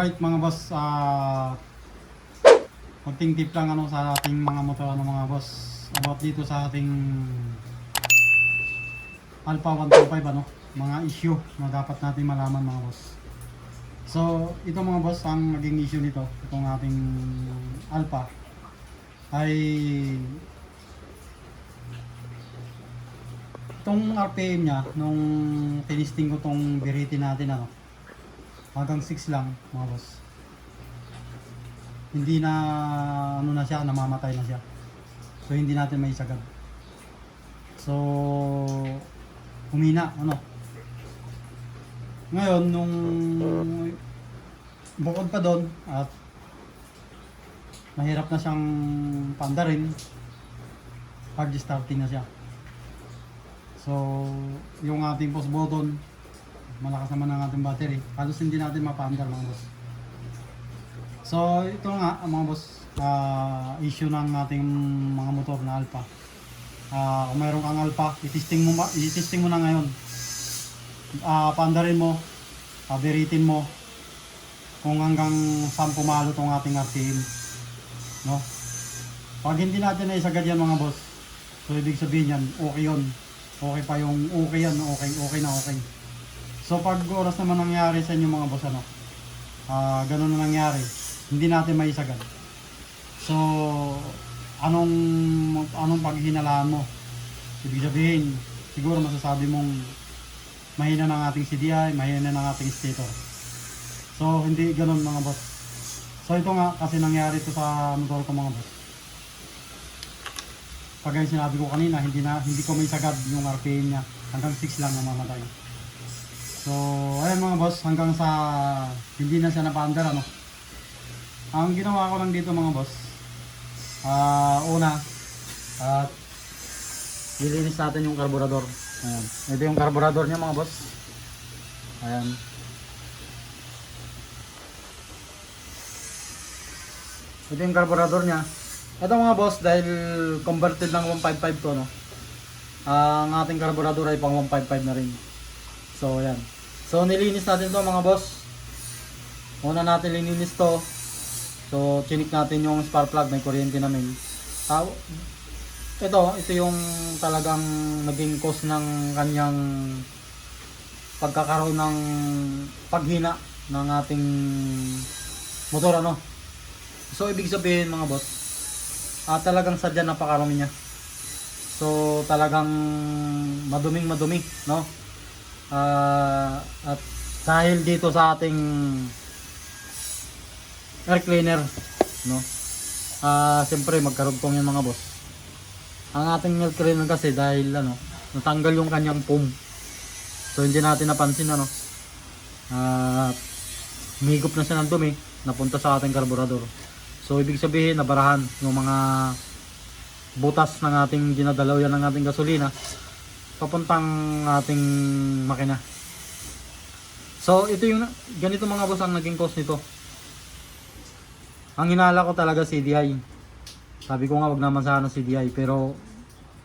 Alright mga boss, ah konting tip lang ano sa ating mga motor ano mga boss about dito sa ating Alpha 125 ano, mga issue na dapat natin malaman mga boss. So, ito mga boss, ang naging issue nito, itong ating Alpha ay itong RPM niya nung tinisting ko tong Verity natin ano hanggang 6 lang mga boss. Hindi na ano na siya namamatay na siya. So hindi natin may sagad so humina ano? Ngayon nung bukod pa doon at mahirap na siyang pandarin hard starting na siya. So yung ating post button malakas naman ang ating battery. Halos hindi natin mapandar mga boss. So ito nga mga boss ah, issue ng ating mga motor na alpha. Ah, kung mayroon kang alpha itesting mo, itesting mo na ngayon. Ah, pandarin mo pabiritin mo kung hanggang saan pumalo tong ating RPM no? Pag hindi natin na isagad yan mga boss so ibig sabihin yan okay yun. Okay pa yung okay yan okay okay na okay so pag oras naman nangyari sa inyo mga boss ano ah ganun na nangyari hindi natin maisagad so anong anong paghinalaan mo? Ibig sabihin siguro masasabi mong mahina ng ating CDI mahina ng ating stator so hindi ganun mga boss. So ito nga kasi nangyari ito sa motor ko mga boss. Kagaya sinabi ko kanina, hindi na hindi ko may sagad yung RPM niya. Hanggang 6 lang namamatay. So, ayun mga boss, hanggang sa hindi na siya napaandar ano. Ang ginawa ko lang dito mga boss, ah una, at nilinis natin yung karburador. Ayan. Ito yung karburador niya mga boss. Ayan. Ito yung karburador niya. Ito mga boss, dahil converted ng 155 to, no? ang ating karburador ay pang 155 na rin. So, yan. So, nilinis natin to mga boss. Una natin lininis to. So, chinik natin yung spark plug, may kuryente namin. Ah, ito, ito yung talagang naging cause ng kanyang pagkakaroon ng paghina ng ating motor ano. So ibig sabihin mga boss, ah, talagang sadya napakarami niya. So talagang maduming madumi, no? Ah, at dahil dito sa ating air cleaner, no? Ah, siyempre magkarugtong yan mga boss. Ang ating air cleaner kasi dahil ano, natanggal yung kanyang foam. So hindi natin napansin ano. Ah, Umigop na siya ng dumi, napunta sa ating karburador. So ibig sabihin nabarahan yung mga butas ng ating dinadalaw yan ng ating gasolina papuntang ating makina. So ito yung ganito mga boss ang naging cause nito. Ang hinala ko talaga CDI. Sabi ko nga wag naman sana CDI pero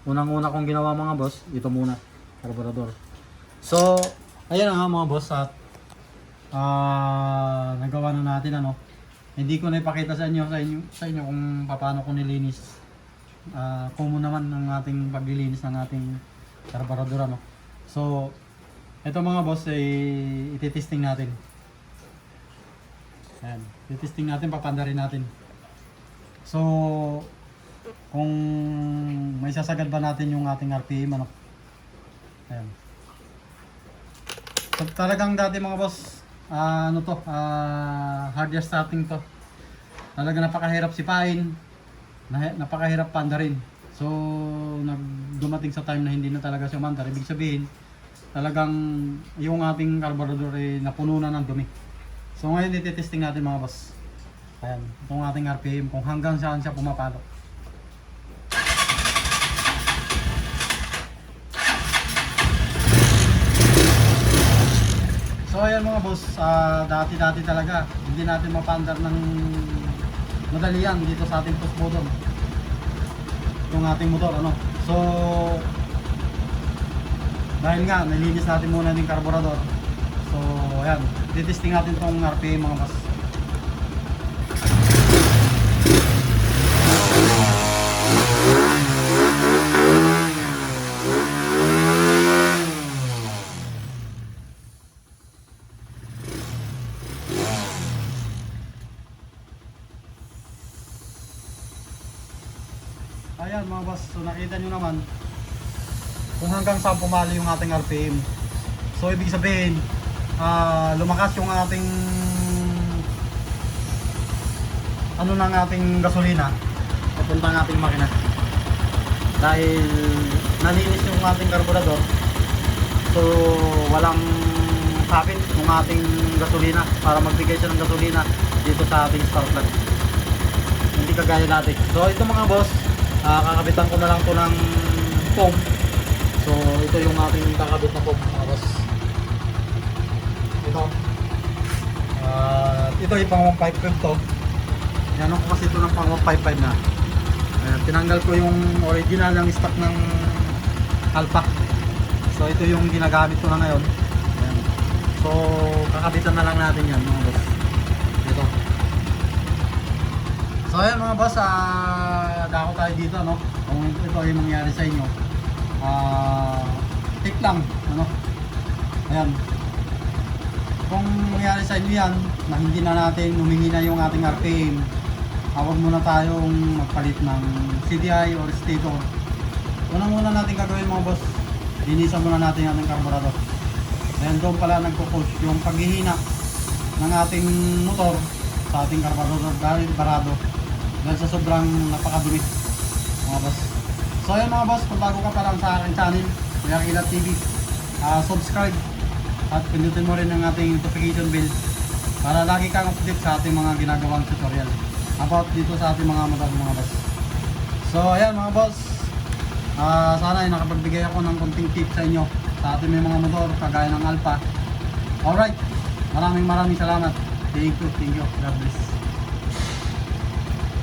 unang-una kong ginawa mga boss, ito muna, karburador. So ayan nga mga boss at ah nagawa na natin ano. Hindi ko na ipakita sa inyo sa inyo sa inyo kung paano ko nilinis. Ah, common naman ng ating paglilinis ng ating karburador ano. So ito mga boss ay ititesting natin. Ayan, ititesting natin, papandarin natin. So kung may sasagad ba natin yung ating RPM ano. Ayan. So, talagang dati mga boss, ah, ano to, ah, hardware starting to. Talaga napakahirap sipain, na, napakahirap pandarin. So, nag dumating sa time na hindi na talaga siya mandar. Ibig sabihin, talagang yung ating carburetor ay napuno na ng dumi. So, ngayon ititesting natin mga boss. Ayan, itong ating RPM kung hanggang saan siya pumapalok. So ayan mga boss, ah, dati-dati talaga, hindi natin mapandar ng madalian dito sa ating push Itong ating motor, ano. So, dahil nga, nilinis natin muna yung carburetor. So, ayan, titesting natin tong RPM mga boss. Ayan mga boss, so nakita nyo naman kung hanggang saan pumali yung ating RPM. So ibig sabihin, ah, lumakas yung ating ano ng ating gasolina papunta ng ating makina. Dahil nalinis yung ating karburador. So walang kapit yung ating gasolina para magbigay siya ng gasolina dito sa ating spark plug hindi kagaya dati. So ito mga boss, ah, kakabitan ko na lang to ng foam. So ito yung ating kakabit na foam boss. Ito. Ah, ito yung pang 155 to. Yan ko kasi ito ng pang 155 na. Ayan, tinanggal ko yung original ng stock ng Alpha. So ito yung ginagamit ko na ngayon. Ayan. So kakabitan na lang natin yan mga boss. Ito. So ayan mga boss, ah dako tayo dito no. Kung ito ay mangyari sa inyo. Ah tip lang, ano. Ayan. Kung mangyari sa inyo yan, na hindi na natin humingi na yung ating RPM, huwag muna tayong magpalit ng CDI or stator. Unang muna natin gagawin mga boss, linisan muna natin yung ating carburetor. Ayan doon pala nagpo-push yung paghihina ng ating motor sa ating carburetor dahil barado dahil sa sobrang napakadumi mga boss. So ayun mga boss, kung bago ka pa lang sa aking channel, Kuya Kilat TV, ah, subscribe at pindutin mo rin ang ating notification bell para lagi kang update sa ating mga ginagawang tutorial about dito sa ating mga motor mga boss. So ayan mga boss, ah, sana ay nakapagbigay ako ng konting tip sa inyo sa ating may mga motor kagaya ng Alpha. Alright, maraming maraming salamat. Thank you, thank you. God bless.